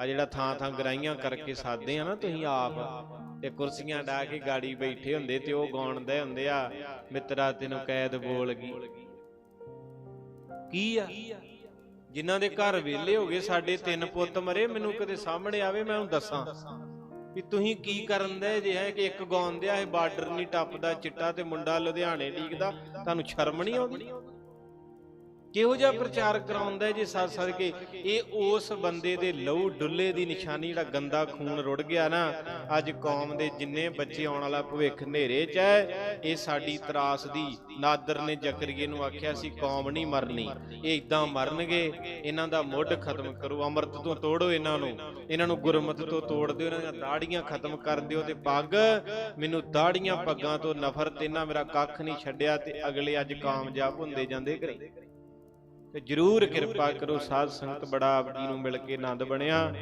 ਆ ਜਿਹੜਾ ਥਾਂ ਥਾਂ ਗਰਾਈਆਂ ਕਰਕੇ ਸਾਦੇ ਆ ਨਾ ਤੁਸੀਂ ਆਪ, ਤੇ ਕੁਰਸੀਆਂ ਢਾ ਕੇ ਗਾੜੀ ਬੈਠੇ ਹੁੰਦੇ ਤੇ ਉਹ ਗਾਉਂਦੇ ਹੁੰਦੇ ਆ, ਮਿੱਤਰਾ ਤੈਨੂੰ ਕੈਦ ਬੋਲ ਗਈ। ਕੀ ਆ? ਜਿਨ੍ਹਾਂ ਦੇ ਘਰ ਵਿਹਲੇ ਹੋ ਗਏ, ਸਾਡੇ ਤਿੰਨ ਪੁੱਤ ਮਰੇ, ਮੈਨੂੰ ਕਦੇ ਸਾਹਮਣੇ ਆਵੇ, ਮੈਂ ਉਹਨੂੰ ਦੱਸਾਂ ਵੀ ਤੁਸੀਂ ਕੀ ਕਰਨ ਦੇ ਜੇ ਹੈ ਕਿ ਇੱਕ ਗਾਉਂਦੇ ਆ ਇਹ ਬਾਰਡਰ ਨਹੀਂ ਟੱਪਦਾ, ਚਿੱਟਾ ਤੇ ਮੁੰਡਾ ਲੁਧਿਆਣੇ ਡੀਕਦਾ, ਤੁਹਾਨੂੰ ਸ਼ਰਮ ਨਹੀਂ ਆਉਂਦੀ? ਕਿਹੋ ਜਿਹਾ ਪ੍ਰਚਾਰ ਕਰਾਉਂਦਾ ਜੇ ਸੱਜ ਸੱਜ ਕੇ? ਇਹ ਉਸ ਬੰਦੇ ਦੇ ਲਹੂ ਡੁੱਲੇ ਦੀ ਨਿਸ਼ਾਨੀ ਜਿਹੜਾ ਗੰਦਾ ਖੂਨ ਰੁੜ ਗਿਆ ਨਾ, ਅੱਜ ਕੌਮ ਦੇ ਜਿੰਨੇ ਬੱਚੇ ਆਉਣ ਵਾਲਾ ਭਵਿੱਖ ਹਨੇਰੇ 'ਚ ਹੈ, ਇਹ ਸਾਡੀ ਤਰਾਸ ਦੀ ਨਾਦਰ ਨੇ ਜ਼ਕਰੀਏ ਨੂੰ ਆਖਿਆ ਸੀ, ਕੌਮ ਨਹੀਂ ਮਰਨੀ, ਇਹ ਇਦਾਂ ਮਰਨਗੇ, ਇਹਨਾਂ ਦਾ ਮੁੱਢ ਖਤਮ ਕਰੋ, ਅੰਮ੍ਰਿਤ ਤੋਂ ਤੋੜੋ ਇਹਨਾਂ ਨੂੰ ਇਹਨਾਂ ਨੂੰ ਗੁਰਮਤਿ ਤੋਂ ਤੋੜ ਦਿਓ, ਇਹਨਾਂ ਦੀਆਂ ਦਾੜੀਆਂ ਖਤਮ ਕਰ ਦਿਓ ਤੇ ਪੱਗ, ਮੈਨੂੰ ਦਾੜੀਆਂ ਪੱਗਾਂ ਤੋਂ ਨਫ਼ਰਤ, ਇਹਨਾਂ ਮੇਰਾ ਕੱਖ ਨਹੀਂ ਛੱਡਿਆ ਤੇ ਅਗਲੇ ਅੱਜ ਕਾਮਯਾਬ ਹੁੰਦੇ ਜਾਂਦੇ ਘਰੇ। ਤੇ ਜਰੂਰ ਕਿਰਪਾ ਕਰੋ ਸਾਧ ਸੰਗਤ ਬੜਾ ਆਪ ਜੀ ਨੂੰ ਮਿਲ ਕੇ ਆਨੰਦ ਬਣਿਆ।